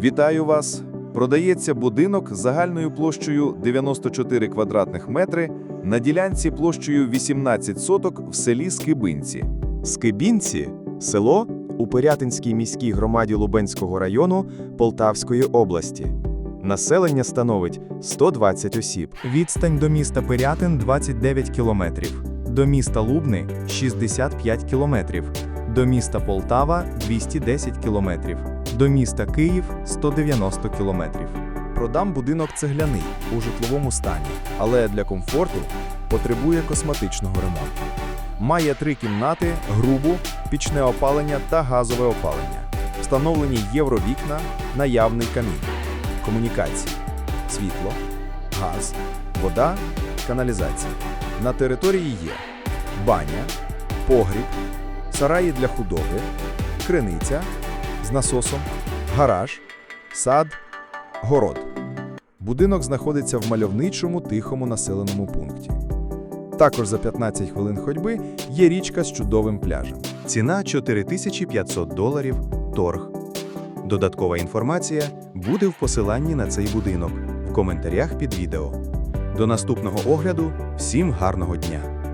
Вітаю вас! Продається будинок загальною площею 94 квадратних метри на ділянці площею 18 соток в селі Скибинці. Скибінці село у Пирятинській міській громаді Лубенського району Полтавської області. Населення становить 120 осіб. Відстань до міста Пирятин 29 кілометрів, до міста Лубни 65 кілометрів, до міста Полтава 210 кілометрів, до міста Київ 190 кілометрів. Продам будинок цегляний у житловому стані, але для комфорту потребує косметичного ремонту. Має три кімнати, грубу, пічне опалення та газове опалення. Встановлені євровікна, наявний камін, комунікації, світло, газ, вода, каналізація. На території є баня, погріб, сараї для худоби, криниця з насосом, гараж, сад, город. Будинок знаходиться в мальовничому тихому населеному пункті. Також за 15 хвилин ходьби є річка з чудовим пляжем. Ціна 4500 доларів. Торг. Додаткова інформація буде в посиланні на цей будинок в коментарях під відео. До наступного огляду. Всім гарного дня!